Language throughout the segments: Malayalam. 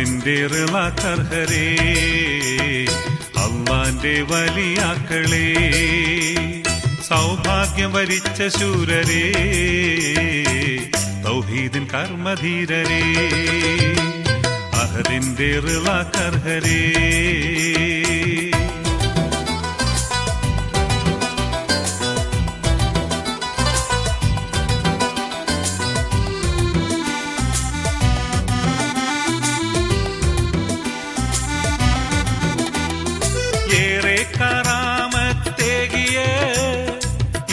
അഹദിന്റെ റിളാക്കർഹരേ അള്ളാന്റെ വലിയാക്കളേ. സൗഭാഗ്യം വരിച്ച ശൂരരേ തൗഹീദിൻ കർമ്മധീരരേ. അഹദിന്റെ റിളാക്കർഹരേ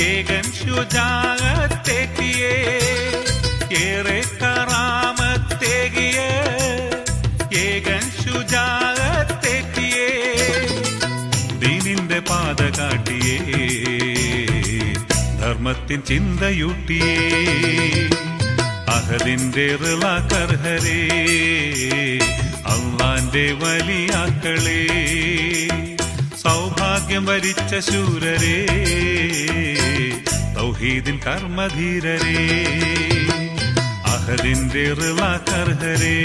ഏകൻ ശുചാകത്തേക്കിയേ ഏറെ കറാമത്തേകിയ ഏകൻ ശുചാകത്തേക്കിയേ ദീനിന്റെ പാത കാട്ടിയേ ധർമ്മത്തിൻ ചിന്തയൂട്ടിയേ അഹദിന്റെ റിളാക്കർഹരേ അള്ളാന്റെ വലിയാക്കളേ. സൗഭാഗ്യം വരിച്ച ശൂരരേ തൗഹീദിൻ കർമ്മധീരരേ അഹദിന്റെ റിളാക്കർഹരേ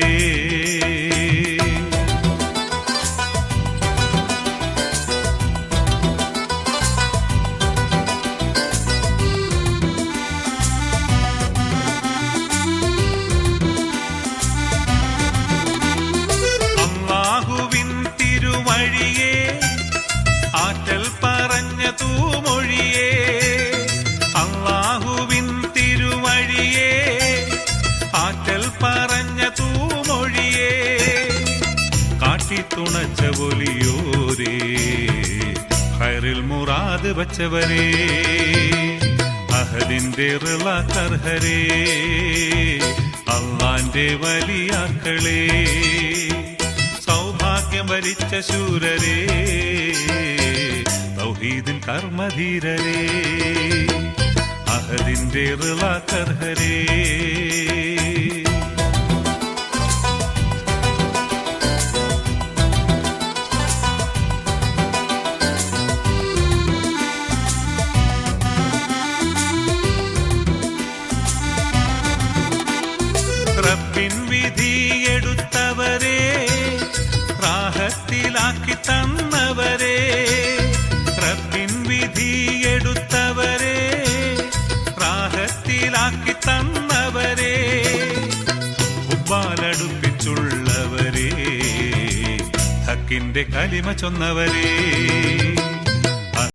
കാട്ടിത്തുണച്ച ഒലിയോരേ. ഹൈറിൽ മുറാദ് വച്ചവരേ അഹദിന്റെ റിളാക്കർഹരേ അള്ളാന്റെ വലിയാക്കളേ. സൗഭാഗ്യം വരിച്ച ശൂരരേ തൗഹീദിൻ കർമ്മധീരരേ അഹദിന്റെ റിളാക്കർഹരേ. റബ്ബിൻ വിധിയെടുത്തവരെ റാഹത്തിലാക്കി തന്നവരെ റബ്ബിൻ വിധിയെടുത്തവരെ റാഹത്തിലാക്കി തന്നവരെ ഉപ്പാലടുപ്പിച്ചുള്ളവരെ ഹക്കിന്റെ കലിമ ചൊന്നവരെ.